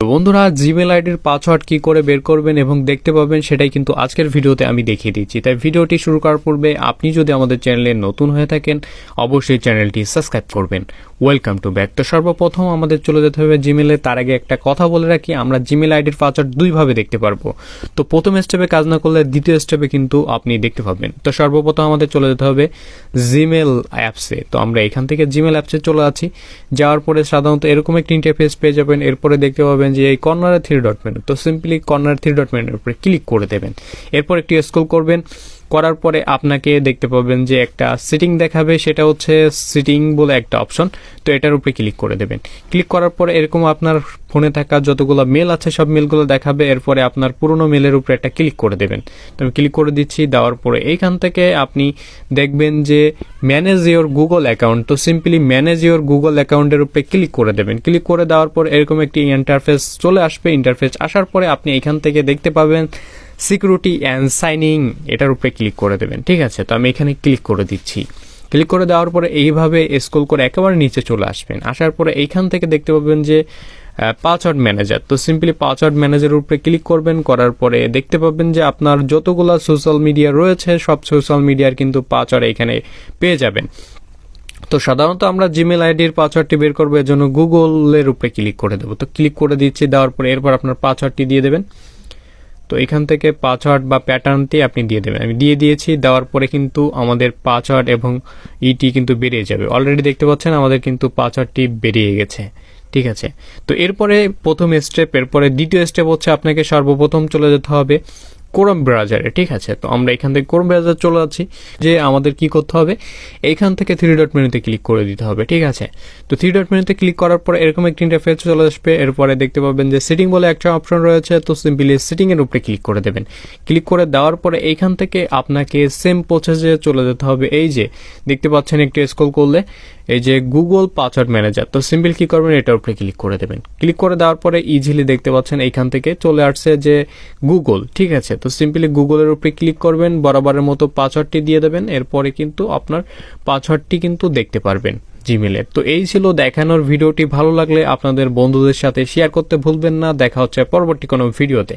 বন্ধুরা জিমেল আইডির পাসওয়ার্ড কি করে বের করবেন এবং দেখতে পাবেন, সেটাই কিন্তু আজকের ভিডিওতে আমি দেখিয়ে দিচ্ছি। তাই ভিডিওটি শুরু করার পূর্বে আপনি যদি আমাদের চ্যানেলে নতুন হয়ে থাকেন, অবশ্যই চ্যানেলটি সাবস্ক্রাইব করবেন। ওয়েলকাম টু ব্যাক তো সর্বপ্রথম আমাদের চলে যেতে হবে জিমেলে তার আগে একটা কথা বলে রাখি, আমরা জিমেল আইডির পাসওয়ার্ড দুইভাবে দেখতে পারব। তো প্রথম স্টেপে কাজ না করলে দ্বিতীয় স্টেপে কিন্তু আপনি দেখতে পাবেন। তো সর্বপ্রথম আমাদের চলে যেতে হবে জিমেল অ্যাপসে তো আমরা এখান থেকে জিমেল অ্যাপসে চলে আছি যাওয়ার পরে সাধারণত এরকম একটি ইন্টারফেস পেয়ে যাবেন। এরপরে দেখতে পাবেন যে এই কর্নারে থ্রি ডট মেনু তো সিম্পলি কর্নার থ্রি ডট মেনুর উপরে ক্লিক করে দেবেন। এরপর একটি স্ক্রল করবেন। করার পরে আপনাকে দেখতে পাবেন যে একটা সিটিং দেখাবে, সেটা হচ্ছে সিটিং বলে একটা অপশন তো এটার উপরে ক্লিক করে দেবেন। ক্লিক করার পরে এরকম আপনার ফোনে থাকা যতগুলো মেল আছে, সব মেলগুলো দেখাবে। এরপরে আপনার পুরনো মেলের উপরে একটা ক্লিক করে দেবেন। তো আমি ক্লিক করে দিচ্ছি, দেওয়ার পরে এইখান থেকে আপনি দেখবেন যে ম্যানেজ ইওর গুগল অ্যাকাউন্ট তো সিম্পলি ম্যানেজ ইওর গুগল অ্যাকাউন্টের উপরে ক্লিক করে দেবেন। ক্লিক করে দেওয়ার পর এরকম একটি ইন্টারফেস চলে আসবে। ইন্টারফেস আসার পরে আপনি এখান থেকে দেখতে পাবেন সিকিউরিটি অ্যান্ড সাইনিং এটার উপরে ক্লিক করে দেবেন। ঠিক আছে, তো আমি এখানে ক্লিক করে দিচ্ছি। ক্লিক করে দেওয়ার পরে এইভাবে স্ক্রল করে একেবারে নিচে চলে আসবেন। আসার পরে এইখান থেকে দেখতে পাবেন যে পাসওয়ার্ড ম্যানেজার তো সিম্পলি পাসওয়ার্ড ম্যানেজারের উপরে ক্লিক করবেন, করার পরে দেখতে পাবেন যে আপনার যতগুলো সোশ্যাল মিডিয়া রয়েছে, সব সোশ্যাল মিডিয়ার কিন্তু পাসওয়ার্ড এখানে পেয়ে যাবেন। তো সাধারণত আমরা জিমেল আইডির পাসওয়ার্ডটি বের করব, এর জন্য গুগলের উপরে ক্লিক করে দেবো। তো ক্লিক করে দিচ্ছি, দেওয়ার পরে এরপর আপনার পাসওয়ার্ডটি দিয়ে দেবেন। তো এখান থেকে পাসওয়ার্ড বা প্যাটার্নটি আপনি দিয়ে দেবেন। আমি দিয়ে দিয়েছি, দেওয়ার পরে কিন্তু আমাদের পাসওয়ার্ড এবং ইটি কিন্তু বেরিয়ে যাবে। অলরেডি দেখতে পাচ্ছেন আমাদের কিন্তু পাসওয়ার্ডটি বেরিয়ে গেছে। ঠিক আছে? তো এরপরে প্রথম স্টেপ এরপরে দ্বিতীয় স্টেপ হচ্ছে আপনাকে সর্বপ্রথম চলে যেতে হবে। কোরম ব্রাউজারে ঠিক আছে? তো আমরা এখান থেকে কোরম ব্রাউজার চলে যাচ্ছি, যে আমাদের কি করতে হবে? এইখান থেকে থ্রি ডট মেনুতে ক্লিক করে দিতে হবে, ঠিক আছে? তো থ্রি ডট মেনুতে ক্লিক করার পরে এরকম একটি ইন্টারফেস চলে আসবে, এরপরে দেখতে পাবেন যে সেটিং বলে একটা অপশন রয়েছে, তো সিম্পলি সেটিং এর উপরে ক্লিক করে দেবেন। ক্লিক করে দেওয়ার পরে এইখান থেকে আপনাকে সেম প্রসেসে চলে যেতে হবে, এই যে, দেখতে পাচ্ছেন একটু স্ক্রল করলে এই যে গুগল পাসওয়ার্ড ম্যানেজার তো সিম্পল কি করবেন এটার উপরে ক্লিক করে দেবেন। ক্লিক করে দেওয়ার পরে ইজিলি দেখতে পাচ্ছেন এইখান থেকে চলে আসছে যে গুগল ঠিক আছে? তো সিম্পলি গুগলের উপরে ক্লিক করবেন, বরাবরের মতো পাসওয়ার্ডটি দিয়ে দেবেন, এরপরে কিন্তু আপনার পাসওয়ার্ডটি কিন্তু দেখতে পারবেন জিমেলের তো এই ছিল দেখানোর ভিডিওটি। ভালো লাগলে আপনাদের বন্ধুদের সাথে শেয়ার করতে ভুলবেন না। দেখা হচ্ছে পরবর্তী কোনো ভিডিওতে।